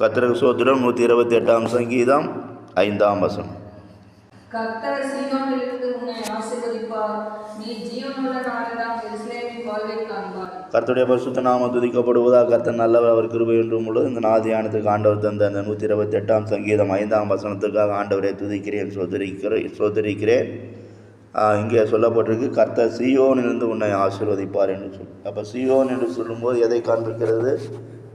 கத்திரக்கு சோத்திரம் நூற்றி இருபத்தி எட்டாம் சங்கீதம் ஐந்தாம் வசனம். கர்த்தர் சீயோனிலிருந்து உன்னை ஆசீர்வதிப்பார். நீ ஜீவனுள்ள நாளெல்லாம் எருசலேமின் வாழ்வை காண்பார். கர்த்தருடைய பரிசுத்த நாமம் துதிக்கப்படுவதா கர்த்தர் நல்லவர் அவர் கிருபை என்றும் உள்ளது. இந்த நாதியானத்துக்கு ஆண்டவர் தந்த அந்த நூற்றி இருபத்தி எட்டாம் சங்கீதம் ஐந்தாம் வசனத்துக்காக ஆண்டவரை துதிக்கிறேன் சோதரிக்கிறேன். சோதரிக்கிறேன் இங்கே சொல்லப்பட்டிருக்கு கர்த்தர் சியோனிலிருந்து உன்னை ஆசீர்வதிப்பார் என்று சொல்லி. அப்போ சியோன் என்று சொல்லும்போது எதை காண்பிக்கிறது?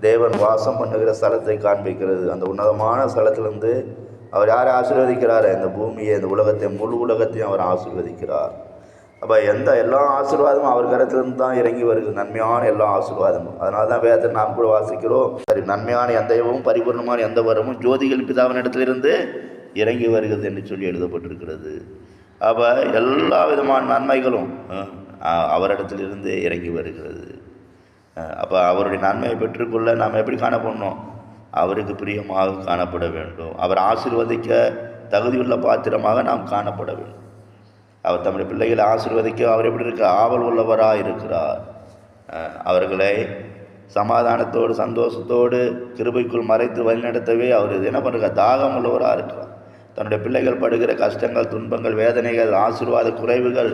தேவன் வாசம் பண்ணுகிற ஸ்தலத்தை காண்பிக்கிறது. அந்த உன்னதமான ஸ்தலத்திலிருந்து அவர் யாரை ஆசீர்வதிக்கிறார்? இந்த பூமியை இந்த உலகத்தை முழு உலகத்தையும் அவர் ஆசீர்வதிக்கிறார். அப்போ எந்த எல்லா ஆசீர்வாதமும் அவர் கரத்திலிருந்து தான் இறங்கி வருகிறது. நன்மையான எல்லா ஆசீர்வாதமும். அதனால தான் வேதத்தை நாம் கூட வாசிக்கிறோம். சரி நன்மையான எந்த எவும் பரிபூர்ணமான எந்த வரமும் ஜோதிகள் பிதாவின் இடத்திலிருந்து இறங்கி வருகிறது என்று சொல்லி எழுதப்பட்டிருக்கிறது. அப்போ எல்லா விதமான நன்மைகளும் அவரிடத்திலிருந்து இறங்கி வருகிறது. அப்போ அவருடைய நன்மையை பெற்றுக்கொள்ள நாம் எப்படி காணப்படணும்? அவருக்கு பிரியமாக காணப்பட வேண்டும். அவர் ஆசீர்வதிக்க தகுதியுள்ள பாத்திரமாக நாம் காணப்பட வேண்டும். அவர் தம்முடைய பிள்ளைகளை ஆசீர்வதிக்க அவர் எப்படி இருக்க ஆவல் உள்ளவராக இருக்கிறார். அவர்களை சமாதானத்தோடு சந்தோஷத்தோடு கிருபைக்குள் மறைத்து வழிநடத்தவே அவர் என்ன பண்ணுறார் தாகம் உள்ளவராக இருக்கிறார். தன்னுடைய பிள்ளைகள் படுகிற கஷ்டங்கள் துன்பங்கள் வேதனைகள் ஆசீர்வாத குறைவுகள்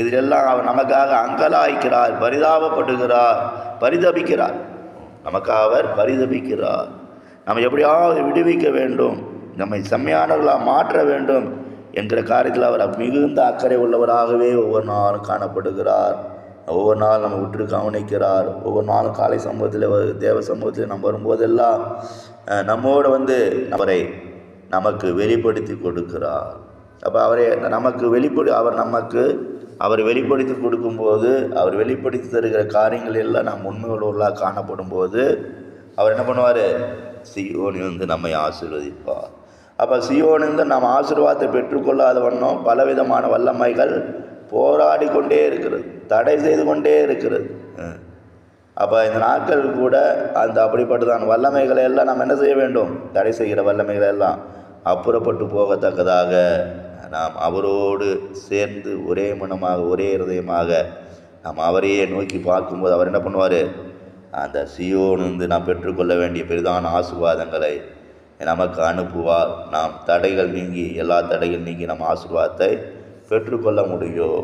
இதிலெல்லாம் அவர் நமக்காக அங்கலாய்க்கிறார் பரிதாபப்படுகிறார் பரிதபிக்கிறார். நமக்காக அவர் பரிதபிக்கிறார். நம்ம எப்படியாவது விடுவிக்க வேண்டும் நம்மை செம்மையானவர்களாக மாற்ற வேண்டும் என்கிற காரியத்தில் அவர் மிகுந்த அக்கறை உள்ளவராகவே ஒவ்வொரு நாளும் காணப்படுகிறார். ஒவ்வொரு நாள் நம்ம விட்டு கவனிக்கிறார். ஒவ்வொரு நாளும் காலை சமூகத்தில் தேவ சமூகத்தில் நம்ம வரும்போதெல்லாம் நம்மோடு வந்து அவரை நமக்கு வெளிப்படுத்தி கொடுக்கிறார். அப்போ அவரை நமக்கு வெளிப்படு அவர் நமக்கு அவர் வெளிப்படுத்தி கொடுக்கும்போது அவர் வெளிப்படுத்தி தருகிற காரியங்கள் எல்லாம் நாம் உண்மையுள்ளவர்களாக காணப்படும் போது அவர் என்ன பண்ணுவார்? சியோனிலிருந்து நம்மை ஆசீர்வதிப்பார். அப்போ சியோனிலிருந்து நாம் ஆசீர்வாதத்தை பெற்றுக்கொள்ளாத வண்ணம் பலவிதமான வல்லமைகள் போராடி கொண்டே இருக்கிறது தடை செய்து கொண்டே இருக்கிறது. அப்போ இந்த நாட்கள் கூட அந்த அப்படிப்பட்டதான வல்லமைகளை எல்லாம் நாம் என்ன செய்ய வேண்டும்? தடை செய்கிற வல்லமைகளை எல்லாம் அப்புறப்பட்டு போகத்தக்கதாக நாம் அவரோடு சேர்ந்து ஒரே மனமாக ஒரே இருதயமாக நாம் அவரையே நோக்கி பார்க்கும்போது அவர் என்ன பண்ணுவார்? அந்த சியோனிருந்து நாம் பெற்றுக்கொள்ள வேண்டிய பெரிதான ஆசீர்வாதங்களை நமக்கு அனுப்புவார். நாம் தடைகள் நீங்கி எல்லா தடைகள் நீங்கி நம்ம ஆசீர்வாதத்தை பெற்றுக்கொள்ள முடியும்.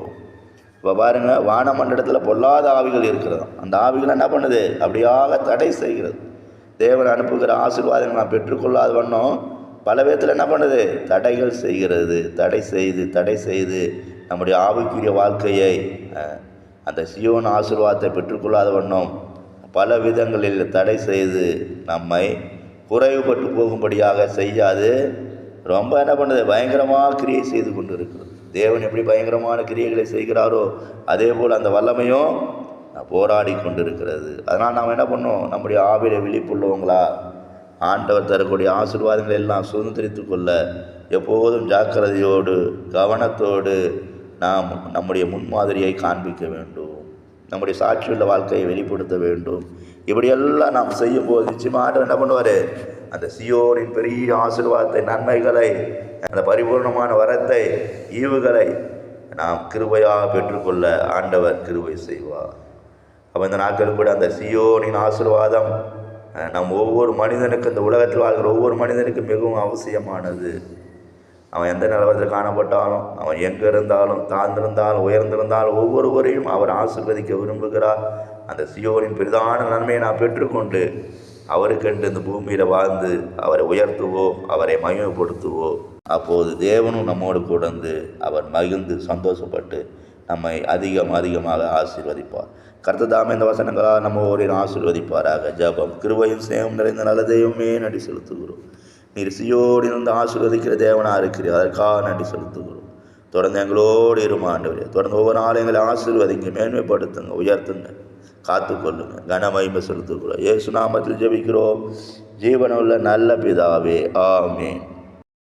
இப்போ பாருங்கள் வானமண்டலத்தில் பொல்லாத ஆவிகள் இருக்கிறது அந்த ஆவிகள் என்ன பண்ணுது? அப்படியாக தடை செய்கிறது. தேவன் அனுப்புகிற ஆசீர்வாதங்கள் நாம் பெற்றுக்கொள்ளாத வண்ணம் பல விதத்தில் என்ன பண்ணுது? தடைகள் செய்கிறது தடை செய்து தடை செய்து நம்முடைய ஆவிக்குரிய வாழ்க்கையை அந்த சியோன் ஆசீர்வாதத்தை பெற்றுக்கொள்ளாத வண்ணம் பல விதங்களில் தடை செய்து நம்மை குறைவுபட்டு போகும்படியாக செய்யாது. ரொம்ப என்ன பண்ணுது? பயங்கரமாக கிரியை செய்து கொண்டு இருக்கிறது தேவன் எப்படி பயங்கரமான கிரியைகளை செய்கிறாரோ அதே போல் அந்த வல்லமையும் போராடி கொண்டிருக்கிறது. அதனால் நாம் என்ன பண்ணோம்? நம்முடைய ஆவில விழிப்புள்ளவங்களா ஆண்டவர் தரக்கூடிய ஆசீர்வாதங்களை எல்லாம் சுதந்திரித்து கொள்ள எப்போதும் ஜாக்கிரதையோடு கவனத்தோடு நாம் நம்முடைய முன்மாதிரியை காண்பிக்க வேண்டும். நம்முடைய சாட்சியுள்ள வாழ்க்கையை வெளிப்படுத்த வேண்டும். இப்படியெல்லாம் நாம் செய்யும்போது நிச்சயமாக ஆண்டவர் என்ன பண்ணுவார்? அந்த சியோனின் பெரிய ஆசீர்வாதத்தை நன்மைகளை அந்த பரிபூர்ணமான வரத்தை ஈவுகளை நாம் கிருபையாக பெற்றுக்கொள்ள ஆண்டவர் கிருபை செய்வார். அப்போ இந்த நாட்கள் கூட அந்த சியோனின் ஆசீர்வாதம் நம் ஒவ்வொரு மனிதனுக்கும் இந்த உலகத்தில் வாழ்கிற ஒவ்வொரு மனிதனுக்கும் மிகவும் அவசியமானது. அவன் எந்த நிலவரத்தில் காணப்பட்டாலும் அவன் எங்கே இருந்தாலும் தாழ்ந்திருந்தாலும் உயர்ந்திருந்தாலும் ஒவ்வொருவரையும் அவர் ஆசீர்வதிக்க விரும்புகிறார். அந்த சியோனின் பெரிதான நன்மையை நான் பெற்றுக்கொண்டு அவருக்கென்று இந்த பூமியில் வாழ்ந்து அவரை உயர்த்துவோம் அவரை மகிமைப்படுத்துவோம் அப்போது தேவனும் நம்மோடு கூடந்து அவர் மகிழ்ந்து சந்தோஷப்பட்டு நம்மை அதிகம் அதிகமாக ஆசீர்வதிப்பார். கர்த்ததாமே இந்த வசனங்களால் நம்ம ஓரின் ஆசீர்வதிப்பாராக. ஜெபம் கிருபையும் சேவம் நிறைந்த நல்ல தெய்வமே நடி செலுத்துகிறோம். நீர் சியோடு இருந்து ஆசீர்வதிக்கிற தேவனாக இருக்கிறீர். அதற்காக நன்றி செலுத்துகிறோம். தொடர்ந்து எங்களோடு இருமா ஆண்டவரே. தொடர்ந்து ஒவ்வொரு நாளும் எங்களை ஆசீர்வதிங்க மேன்மைப்படுத்துங்க உயர்த்துங்க காத்துக்கொள்ளுங்க. கனமகிமை செலுத்துகிறோம். ஏசு நாமத்தில் ஜெபிக்கிறோம். ஜீவனுள்ள நல்ல பிதாவே ஆமே